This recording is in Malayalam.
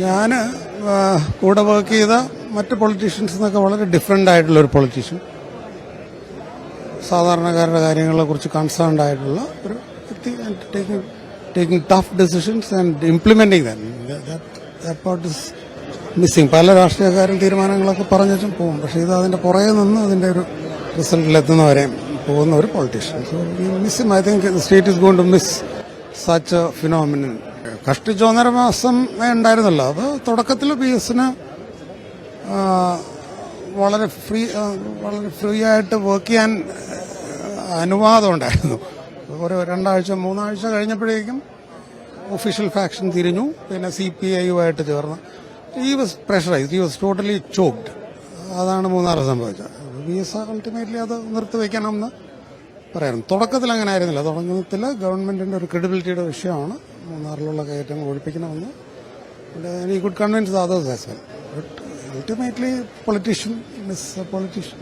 ഞാൻ കൂടെ വർക്ക് ചെയ്ത മറ്റ് പൊളിറ്റീഷ്യൻസ് എന്നൊക്കെ വളരെ ഡിഫറെന്റ് ആയിട്ടുള്ള ഒരു പൊളിറ്റീഷ്യൻ സാധാരണക്കാരുടെ കാര്യങ്ങളെ കുറിച്ച് കൺസേൺഡ് ആയിട്ടുള്ള ഒരു വ്യക്തി taking taking tough decisions and implementing that is missing പല രാഷ്ട്രീയക്കാരും തീരുമാനങ്ങളൊക്കെ പറഞ്ഞിട്ടും പോകും. പക്ഷേ ഇത് അതിന്റെ പുറകെ നിന്ന് അതിന്റെ ഒരു റിസൾട്ടിലെത്തുന്നവരെ പോകുന്ന ഒരു politician so miss I think state is gone to miss such phenomenon കഷ്ടിച്ച് ഒന്നര മാസം ഉണ്ടായിരുന്നല്ലോ. അത് തുടക്കത്തിൽ പി എസിന് വളരെ ഫ്രീ വളരെ ഫ്രീ ആയിട്ട് വർക്ക് ചെയ്യാൻ അനുവാദം ഉണ്ടായിരുന്നു. ഒരു രണ്ടാഴ്ച മൂന്നാഴ്ച കഴിഞ്ഞപ്പോഴേക്കും ഒഫീഷ്യൽ ഫാക്ഷൻ തിരിഞ്ഞു. പിന്നെ സി പി ഐയുമായിട്ട് ചേർന്ന്. He was pressurise he was totally choked അതാണ് മൂന്നാറ് സംഭവിച്ചത്. വി എസ് അൾട്ടിമേറ്റ്ലി അത് നിർത്തിവെക്കണമെന്ന് പറയാറുണ്ട്. തുടക്കത്തിൽ അങ്ങനെ ആയിരുന്നില്ല. തുടക്കത്തിൽ ഗവൺമെന്റിന്റെ ഒരു ക്രെഡിബിലിറ്റിയുടെ വിഷയമാണ്. മൂന്നാറിലുള്ള കയറ്റം ഒഴിപ്പിക്കണമെന്ന് he could convince others but ultimately politician miss politician